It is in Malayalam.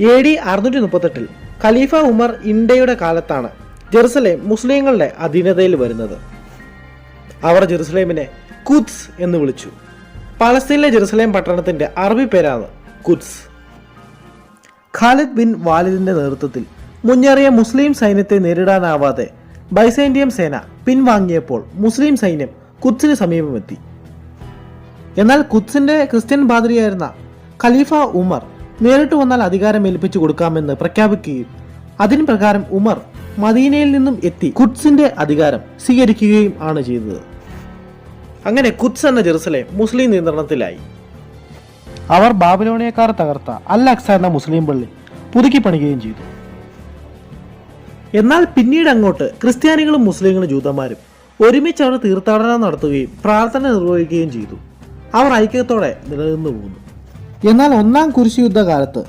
എ ഡി അറുന്നൂറ്റി മുപ്പത്തെട്ടിൽ ഖലീഫ ഉമർ ഇന്ത്യയുടെ കാലത്താണ് ജെറുസലേം മുസ്ലിങ്ങളുടെ അധീനതയിൽ വരുന്നത്. അവർ ജെറുസലേമിനെ കുദ്സ് എന്ന് വിളിച്ചു. പലസ്തീനിലെ ജെറുസലേം പട്ടണത്തിന്റെ അറബി പേരാണ് കുദ്സ് ഖാലിദ് ബിൻ വാലിദിന്റെ നേതൃത്വത്തിൽ മുന്നേറിയ മുസ്ലിം സൈന്യത്തെ നേരിടാനാവാതെ ബൈസൈൻഡിയം സേന പിൻവാങ്ങിയപ്പോൾ മുസ്ലിം സൈന്യം കുദ്സിന് സമീപമെത്തി. എന്നാൽ കുദ്സിന്റെ ക്രിസ്ത്യൻ പാതിരിയായിരുന്ന ഖലീഫ ഉമർ നേരിട്ട് വന്നാൽ അധികാരം ഏൽപ്പിച്ചു കൊടുക്കാമെന്ന് പ്രഖ്യാപിക്കുകയും അതിന് പ്രകാരം ഉമർ മദീനയിൽ നിന്നും എത്തി കുദ്സിന്റെ അധികാരം സ്വീകരിക്കുകയും ആണ് ചെയ്തത്. അങ്ങനെ കുദ്സ് എന്ന ജെറുസലേം മുസ്ലിം നിയന്ത്രണത്തിലായി. അവർ ബാബിലോണിയക്കാർ തകർത്ത അൽ അക്സ എന്ന മുസ്ലിം പള്ളി പുതുക്കി പണിയുകയും ചെയ്തു. എന്നാൽ പിന്നീട് അങ്ങോട്ട് ക്രിസ്ത്യാനികളും മുസ്ലിങ്ങളും ജൂതന്മാരും ഒരുമിച്ച് അവർ തീർത്ഥാടനം നടത്തുകയും പ്രാർത്ഥന നിർവഹിക്കുകയും ചെയ്തു. അവർ ഐക്യത്തോടെ നിലനിന്നു പോകുന്നു എന്നാൽ ഒന്നാം കുരിശ് യുദ്ധകാലത്ത്